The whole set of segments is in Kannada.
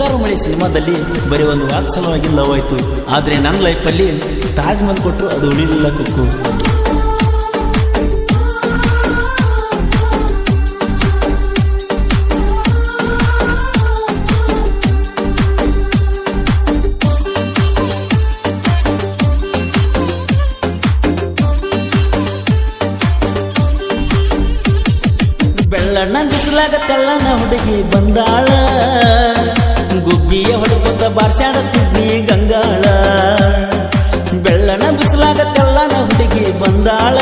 ಮುಂಗಾರು ಮಳೆ ಸಿನಿಮಾದಲ್ಲಿ ಬರೀ ಒಂದು ವಾತ್ಸಲವಾಗಿ ಲವ್ ಆಯ್ತು. ಆದ್ರೆ ನನ್ನ ಲೈಫಲ್ಲಿ ತಾಜ್ ಮಹಲ್ ಕೊಟ್ಟರು ಅದು ಉಳಿಲಿಲ್ಲ ಕುಕ್ಕು. ಬೆಳ್ಳಣ್ಣ ಬಿಸಿಲಾಗ ತೆಳ್ಳನ ಹುಡುಗಿ ಬಂದಾಳ. ಗುಬ್ಬಿಯ ಹೊಡ್ಕೊತ ಬಾರ್ಸಾಡತ್ತಿದ್ನಿ ಗಂಗಾಳ. ಬೆಳ್ಳನ ಬಿಸಿಲಾಗ ತೆಳ್ಳನ ಹುಡುಗಿ ಬಂದಾಳ.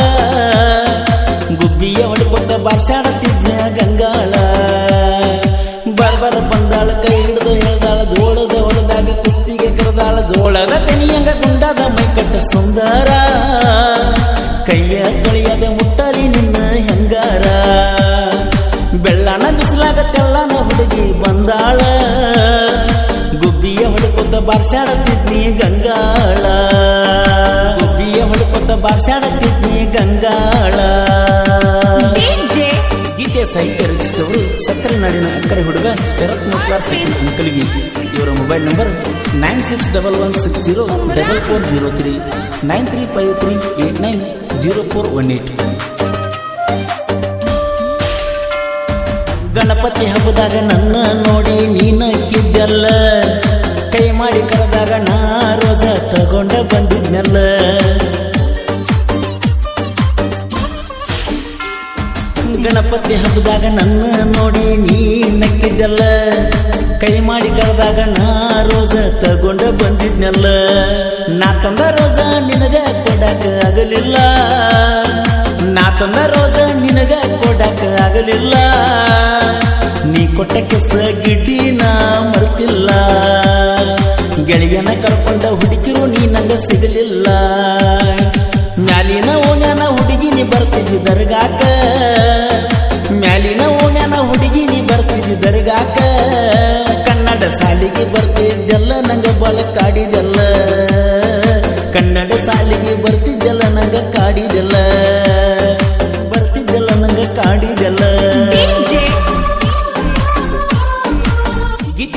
ಗುಬ್ಬಿಯ ಹೊಡ್ಕೊತ ಬಾರ್ಸಾಡತ್ತಿದ್ನ ಗಂಗಾಳ. ಬರ್ಬರ ಬಂದಾಳ, ಕೈ ಹಿಡಿದು ಹೇಳ್ದಾಳ ಜೋಳದ ಹೊಡೆದಾಗ ಕುತ್ತಿಗೆ ಕರೆದಾಳ. ಜೋಳದ ತೆನಿಯಂಗ ಗುಂಡದ ಮೈಕಟ್ಟ ಸುಂದರ. ಕೈಯ ಬಾರ್ಸಾಡತ್ತಿದ್ನಿ ಗಂಗಾಳ. ಗುಬ್ಬಿಯ ಹೊಡ್ಕೊತ ಬಾರ್ಸಾಡತ್ತಿದ್ನಿ ಗಂಗಾಳ. ಗೀತೆ ಸಾಹಿತ್ಯ ರಚಿಸಿದವರು ಸಕ್ಕರೆ ನಾಡಿನ ಅಕ್ಕರೆ ಹುಡುಗ ಶರತ್ ಮುಕ್ಲಾರ್ ಸೆಕೆಂಡ್ ಅಂಕಲ್ಗಿ ಇವರ mobile number nine six double one six zero double four zero three nine three five three eight nine zero four one eight Ganapati ಹಬ್ಬದಾಗ ನನ್ನ ನೋಡಿ ನೀನಕ್ಕಿದ್ದಲ್ಲ ಕೈ ಮಾಡಿ ಕರೆದಾಗ ನಾ ರೋಜ ತಗೊಂಡ ಬಂದಿದ್ನಲ್ಲ. ಗಣಪತಿ ಹಬ್ಬದಾಗ ನನ್ನ ನೋಡಿ ನೀ ನಕ್ಕಿದ್ದಲ್ಲ. ಕೈ ಮಾಡಿ ಕರೆದಾಗ ನಾ ರೋಜ ತಗೊಂಡ ಬಂದಿದ್ನಲ್ಲ. ನಾ ತಂದ ರೋಜ ನಿನಗ ಕೊಡಕ ಆಗಲಿಲ್ಲ. ನಾ ತಂದ ರೋಜ ನಿನಗ ಕೊಡಕ ಆಗಲಿಲ್ಲ. ನೀ ಕೊಟ್ಟ ಕೆಸ ಗಿಡ್ಡಿ ಕರ್ಕೊಂಡ ಹುಡುಕಿರು ನೀ ನಂಗ ಸಿಗಲಿಲ್ಲ. ಮ್ಯಾಲಿನ ಓಣ್ಯಾನ ಹುಡುಗಿ ನೀ ಬರ್ತಿದ್ದಿ ದರ್ಗಾಕ ಮ್ಯಾಲಿನ ಓಣ್ಯಾನ ಹುಡುಗಿ ನೀ ಬರ್ತಿದ್ದಿ ದರ್ಗಾಕ ಕನ್ನಡ ಸಾಲಿಗೆ ಬರ್ತಿದ್ದೆಲ್ಲ ನಂಗ ಬಾಳ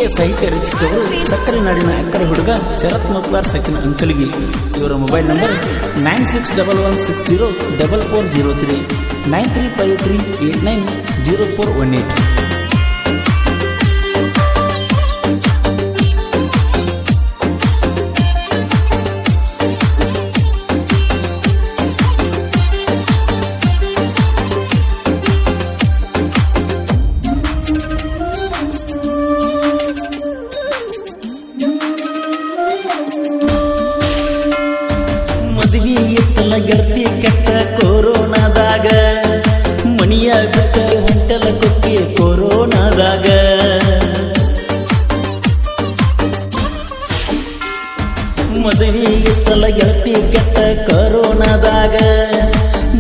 ಗೀತೆಯ ಸಾಹಿತ್ಯ ರಚಿಸಿದವರು ಸಕ್ಕರೆ ನಾಡಿನ ಅಕ್ಕರೆ ಹುಡುಗ ಶರತ್ ಮತ್ವಾರ್ ಸಕಿನ ಅಂಕಲ್ಗಿ. ಇವರ mobile number nine six double one six zero double four zero three, nine three five three eight nine zero four one eight. ಕೊರೋನಾದಾಗ. ಮದುವೆ ಇತ್ತಲ್ಲ ಗೆಳತಿ ಕೆಟ್ಟ ಕೊರೋನಾದಾಗ.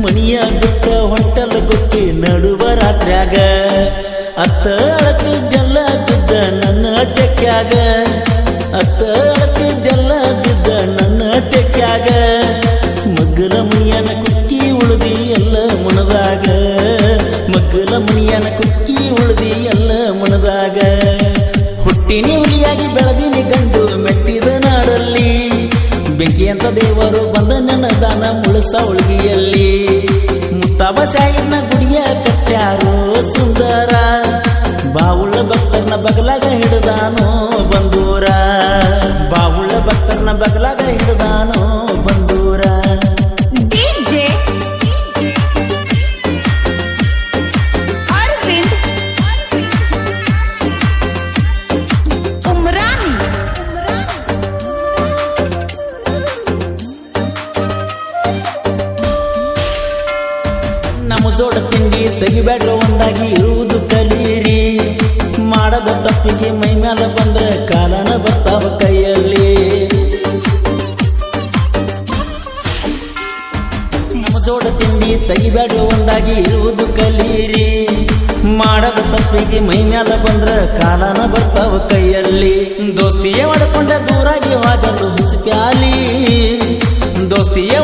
ಮನಿಯ ಬಿಟ್ಟ ಹೊಂಟಲ ಗುಟ್ಟಿ ನಡುವ ರಾತ್ರ್ಯಾಗ. ಅತ್ತ ಅಳತಿದ್ದೆಲ್ಲ ಬಿದ್ದ ನನ್ನ ಟೆಕ್ಯಾಗ ಅತ್ತ ಅಳತಿದ್ದೆಲ್ಲ ಬಿದ್ದ ನನ್ನ ಟೆಕ್ಯಾಗ ಮಗ್ಗಲ ಮಣಿಯನ ಕುಕ್ಕಿ ಉಳಿದಿ ಎಲ್ಲ ಮುನದಾಗ ಮಗ್ಗಲ ಮಣಿಯನ ಕುಕ್ಕಿ ಮನದಾಗ ಹುಟ್ಟಿನಿ ಹುಲಿಯಾಗಿ ಬೆಳೆದಿನಿ ಗಂಡು ಮೆಟ್ಟಿದ ನಾಡಲ್ಲಿ. ಬೆಂಕಿ ಅಂತ ದೇವರು ಬಂದ ನನ್ನ ದಾನ ಮುಳಸ ಉಳ್ಗಿಯಲ್ಲಿ. ಮುತ್ತಾಬ ಸಾಯಿನ ಗುಡಿಯ ಕಟ್ಟ್ಯಾರೋ ಸುಂದರ. ಜೋಡ ತಿಂಡಿ ತೆಗಿಬೇಡ್ರ ಒಂದಾಗಿ ಇರುವುದು ಕಲೀರಿ. ಮಾಡದ ತಪ್ಪಿಗೆ ಮೈ ಮ್ಯಾಲ ಬಂದ್ರೆ ಕಾಲನ ಬರ್ತಾವ ಕೈಯಲ್ಲಿ. ಜೋಡ ತಿಂಡಿ ತೆಗಿಬೇಡ್ರ ಒಂದಾಗಿ ಇರುವುದು ಕಲೀರಿ. ಮಾಡದ ತಪ್ಪಿಗೆ ಮೈ ಮ್ಯಾಲ ಬಂದ್ರ ಕಾಲನ ಬರ್ತಾವ ಕೈಯಲ್ಲಿ. ದೋಸ್ತಿಯೇ ಒಡ್ಕೊಂಡ ದೂರಾಗಿ ಹೋಗಲು ಹುಚ್ಚು ಪ್ಯಾಲಿ. ದೋಸ್ತಿಯ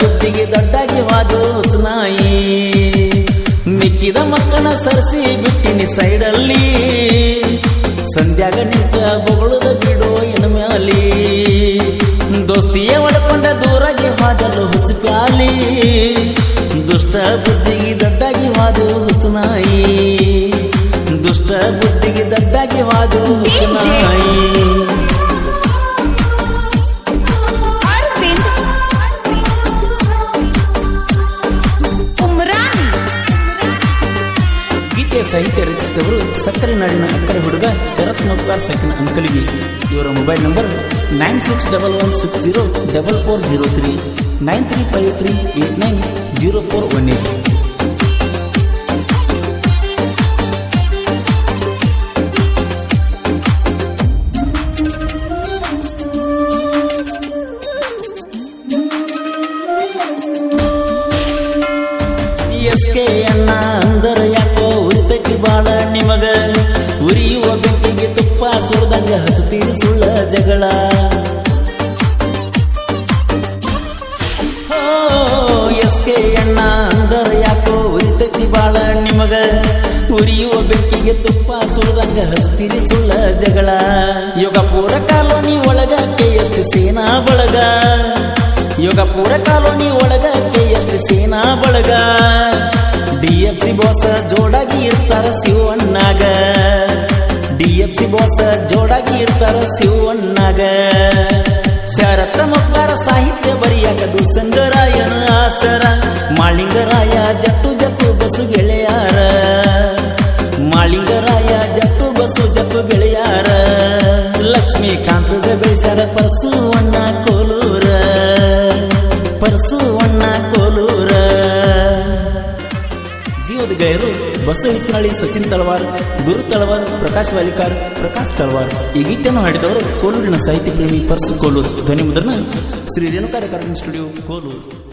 ಬುದ್ಧಿಗೆ ದೊಡ್ಡಾಗಿ ನಾಯಿ ಮಿಕ್ಕಿದ ಮಕ್ಕಳ ಸರಿಸಿ ಬಿಟ್ಟಿನಿ ಸೈಡಲ್ಲಿ. ಸಂಧ್ಯಾಗ ನಿಂತ ಬೊಗಳುದ ಬಿಡೋ ಎಣಮ್ಯಾಲಿ ದೋಸ್ತಿಯೇ ಒಳಕೊಂಡ ದೂರಾಗಿ ಹಾದಲು ಹುಚ್ಚುಪ್ಯಾಲಿ. ದುಷ್ಟ ಬುದ್ಧಿಗೆ ದೊಡ್ಡಾಗಿ ವಾದು ನಾಯಿ ದುಷ್ಟ ಬುದ್ಧಿಗೆ ದೊಡ್ಡಾಗಿ ವಾದು ನಾಯಿ ಸಾಹಿತ್ಯ ರಚಿಸಿದವರು ಸಕ್ಕರೆ ನಾಡಿನ ಅಕ್ಕರೆ ಹುಡುಗ ಶರತ್ ಮುಕ್ತಾರ್ ಸಕಿನ ಅಂಕಲಿಗೆ. ಇವರ mobile number nine six double one six zero double four zero three, nine three five three eight nine zero four one eight. ಸುರಿದಂಗ ಸುಲ ಸುಳ್ಳ ಜಗಳ. ಎಸ್ ಕೆ ಅಣ್ಣ, ಅಂದರ ಯಾಕೋ ಉರಿತೈತಿ ಬಾಳ ನಿಮಗ. ಉರಿಯುವ ಬೆಂಕಿಗೆ ತುಪ್ಪ ಸುಳ್ದಂಗ ಹಸ್ತಿರಿ ಸುಳ್ಳ ಜಗಳ. ಯೋಗಪುರ ಕಾಲೋನಿ ಒಳಗ ಎಷ್ಟು ಸೇನಾ ಬಳಗ. ಯೋಗಪುರ ಕಾಲೋನಿ ಒಳಗ ಎಷ್ಟು ಸೇನಾ ಬಳಗ. ಡಿ ಎಫ್ ಸಿ ಬಾಸ ಜೋಡಾಗಿ ಇರ್ತಾರ ಶಿವಣ್ಣಾಗ. ಡಿ ಎಫ್ ಸಿ ಬಾಸ ಜೋಡಾಗಿ ಇರ್ತಾರ ಶಿವಣ್ಣಾಗ. ಶರತ್ರ ಮಕ್ಕಳ ಸಾಹಿತ್ಯ ಬರಿಯಾಕ ದುಸಂಗರಾಯನ ಆಸರ. ಮಾಳಿಂಗರಾಯ ಜಟ್ಟು ಜಪ್ಪು ಬಸು ಗೆಳೆಯಾರ. ಮಾಳಿಂಗರಾಯ ಜಟ್ಟು ಬಸು ಜಪ್ಪು ಗೆಳೆಯಾರ. ಲಕ್ಷ್ಮೀಕಾಂತ ಬೇಸರ ಪರಸು ಅಣ್ಣ ಜೀವದ ಗೈರು ಬಸವ ಹಿತ್ನಾಳಿ ಸಚಿನ್ ತಳವಾರ್, ಗುರು ತಳವಾರ್, ಪ್ರಕಾಶ್ ವಾಲಿಕಾರ್, ಪ್ರಕಾಶ್ ತಳವಾರ್. ಈ ಗೀತೆಯನ್ನು ಹಾಡಿದವರು ಕೋಲೂರಿನ ಸಾಹಿತ್ಯ ಪ್ರೇಮಿ ಪರಸು ಕೋಲೂರು. ಧ್ವನಿ ಮುದ್ರಣ ಶ್ರೀ ರೇಣುಕಾರ್ಯಕರ್ಮ ಕಾರ್ಯಕ್ರಮ ಸ್ಟುಡಿಯೋ ಕೋಲೂರು.